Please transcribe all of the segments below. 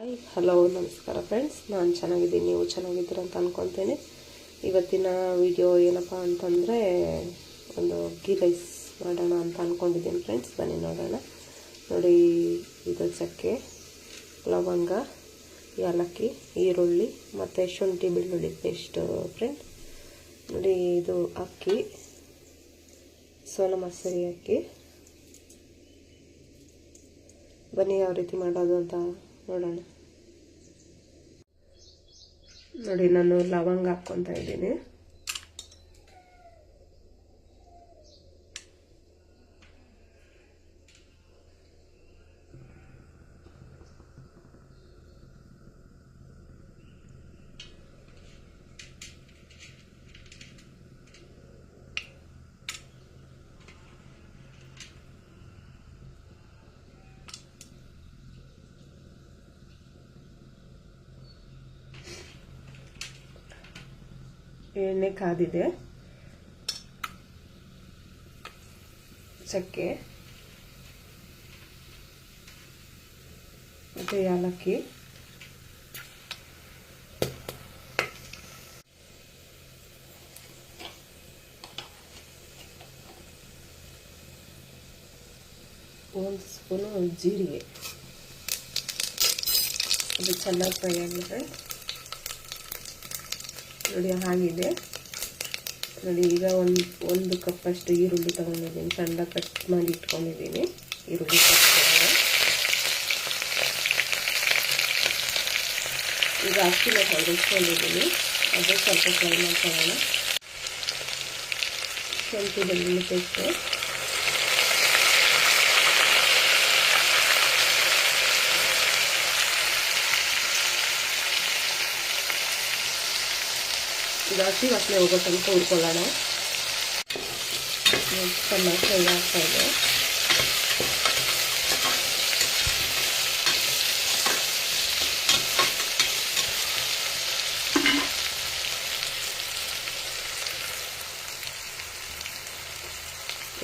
Hi, hello, ನಮಸ್ಕಾರ friends ನಾನು ಚೆನ್ನಾಗಿದ್ದೀನಿ, ನೀವು ಚೆನ್ನಾಗಿದ್ದೀರ ಅಂತ ಅಂದ್ಕೊತೀನಿ ಇವತ್ತಿನ ವಿಡಿಯೋ ಏನಪ್ಪ ಅಂತಂದರೆ ಒಂದು ಗೀ ರೈಸ್ ಮಾಡೋಣ ಅಂತ ಅಂದ್ಕೊಂಡಿದ್ದೀನಿ ಫ್ರೆಂಡ್ಸ್ ಬನ್ನಿ ನೋಡೋಣ. ನೋಡಿ, ಇದು ಚಕ್ಕೆ, ಲವಂಗ, ಏಲಕ್ಕಿ, ಈರುಳ್ಳಿ ಮತ್ತು ಶುಂಠಿ ಬೆಳ್ಳುಳ್ಳಿ ಪೇಸ್ಟ್ ಫ್ರೆಂಡ್ ನೋಡಿ, ಇದು ಅಕ್ಕಿ ಸೋನ ಮಸರಿ ಅಕ್ಕಿ. ಬನ್ನಿ, ಯಾವ ರೀತಿ ಮಾಡೋದು ಅಂತ ನೋಡೋಣ. ನೋಡಿ ನಾನು ಲವಂಗ ಹಾಕ್ಕೊತಾ ಇದ್ದೀನಿ. ಎಣ್ಣೆ ಕಾದಿದೆ. ಚಕ್ಕೆ. ಮತ್ತು ಏಲಕ್ಕಿ ಒಂದು ಸ್ಪೂನು ಜೀರಿಗೆ. ಅದು ಚೆನ್ನಾಗಿ ಫ್ರೈ ಆಗಿದೆ ನೋಡಿ ಹಾಗಿದೆ ನೋಡಿ, ಈಗ ಒಂದು ಒಂದು ಕಪ್ಪಷ್ಟು ಈರುಳ್ಳಿ ತಗೊಂಡಿದ್ದೀನಿ. ಸಣ್ಣ ಕಟ್ ಮಾಡಿ ಇಟ್ಕೊಂಡಿದ್ದೀನಿ. ಈರುಳ್ಳಿ ಈಗ ಅಕ್ಕಿನ ಹೊಡೆಸ್ಕೊಂಡಿದ್ದೀನಿ ಅದು ಸ್ವಲ್ಪ ಫ್ರೈ ಮಾಡ್ಕೊಳ್ಳೋಣ. ಕೆಂಪು ಬೆಳ್ಳುಳ್ಳಿ ಪೇಸ್ಟು. ಇದು ಹಸಿ ವಾಸನೆ ಹೋಗೋ ತನಕ ಹುರ್ಕೊಳ್ಳೋಣ. ಚೆನ್ನಾಗಿ ಫ್ರೈ ಆಗ್ತಾ ಇದೆ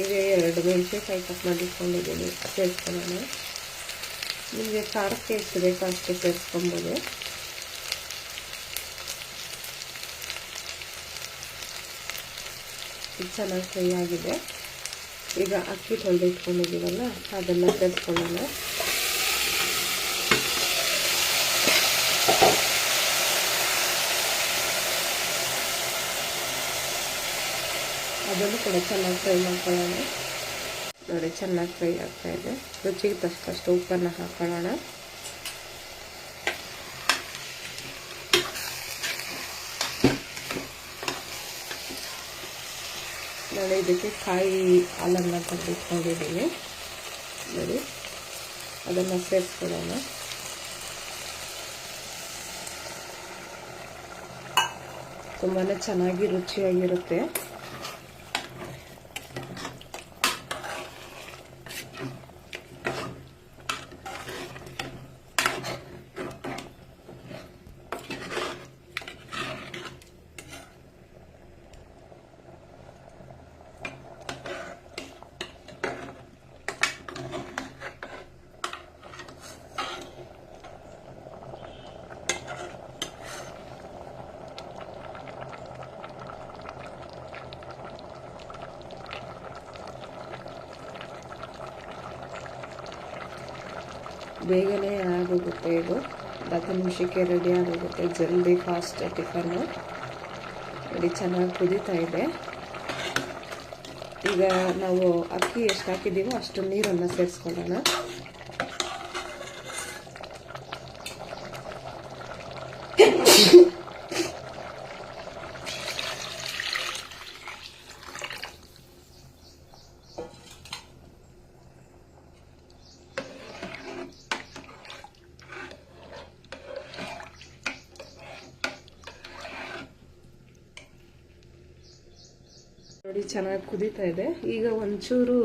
ಈಗ ಎರಡು ಮೆಣಸಿನ್ಕಾಯಿ ಕಟ್ ಮಾಡಿ ಇಟ್ಕೊಂಡಿದ್ದೀನಿ ಸೇರಿಸ್ಕೊಳ್ಳೋಣ ನಿಮಗೆ ಖಾರಕ್ಕೆ ಎಷ್ಟು ಬೇಕೋ ಅಷ್ಟು ಸೇರಿಸ್ಕೊಬೋದು. ಇದು ಚೆನ್ನಾಗಿ ಫ್ರೈ ಆಗಿದೆ. ಈಗ ಅಕ್ಕಿ ತೊಳೆದು ಇಟ್ಕೊಂಡಿದ್ದೀವಲ್ಲ ಅದನ್ನು ಸೇರಿಸ್ಕೊಳ್ಳೋಣ ಅದನ್ನು ಕೂಡ ಚೆನ್ನಾಗಿ ಫ್ರೈ ಮಾಡ್ಕೊಳ್ಳೋಣ. ನೋಡಿ, ಚೆನ್ನಾಗಿ ಫ್ರೈ ಆಗ್ತಾಯಿದೆ ರುಚಿಗೆ ತಕ್ಕಷ್ಟು ಉಪ್ಪನ್ನು ಹಾಕೊಳ್ಳೋಣ. ನಾನು ಇದಕ್ಕೆ ಕಾಯಿ ಹಾಲನ್ನು ತೆಗೆದಿಟ್ಕೊಂಡಿದ್ದೀನಿ ನೋಡಿ ಅದನ್ನು ಸೇರಿಸ್ಕೊಳ್ಳೋಣ. ತುಂಬಾ ಚೆನ್ನಾಗಿ ರುಚಿಯಾಗಿರುತ್ತೆ. ಬೇಗನೆ ಆಗೋಗುತ್ತೆ ಇದು. ಹತ್ತು ನಿಮಿಷಕ್ಕೆ ರೆಡಿ ಆಗೋಗುತ್ತೆ. ಜಲ್ದಿ ಫಾಸ್ಟ್ ಟಿಫನ್ನು ರೆಡಿ ಚೆನ್ನಾಗಿ ಕುದೀತಾ ಇದೆ. ಈಗ ನಾವು ಅಕ್ಕಿ ಎಷ್ಟು ಹಾಕಿದ್ದೀವೋ ಅಷ್ಟು ನೀರನ್ನು ಸೇರಿಸ್ಕೊಳ್ಳೋಣ. ನೋಡಿ, ಚೆನ್ನಾಗಿ ಕುದೀತಾ ಇದೆ. ಈಗ ಒಂಚೂರು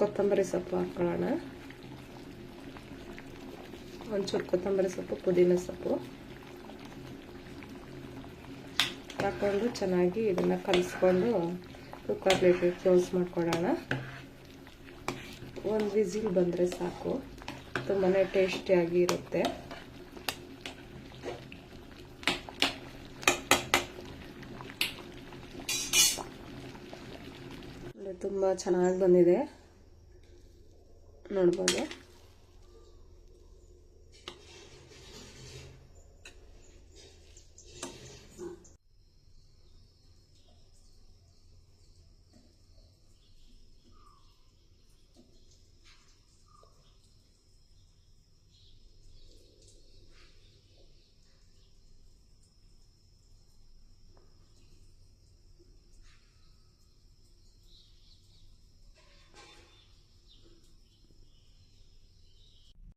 ಕೊತ್ತಂಬರಿ ಸೊಪ್ಪು ಹಾಕೊಳ್ಳೋಣ. ಒಂಚೂರು ಕೊತ್ತಂಬರಿ ಸೊಪ್ಪು, ಪುದೀನ ಸೊಪ್ಪು. ಹಾಕ್ಕೊಂಡು ಚೆನ್ನಾಗಿ ಇದನ್ನು ಕಲಿಸ್ಕೊಂಡು ಕುಕ್ಕರ್ ಕ್ಲೋಸ್ ಮಾಡ್ಕೊಳ್ಳೋಣ. ಒಂದು ವಿಸಿಲ್ ಬಂದರೆ ಸಾಕು. ತುಂಬಾ ಟೇಸ್ಟಿಯಾಗಿ ಇರುತ್ತೆ. ತುಂಬ ಚೆನ್ನಾಗಿ ಬಂದಿದೆ. ನೋಡ್ಬೋದು.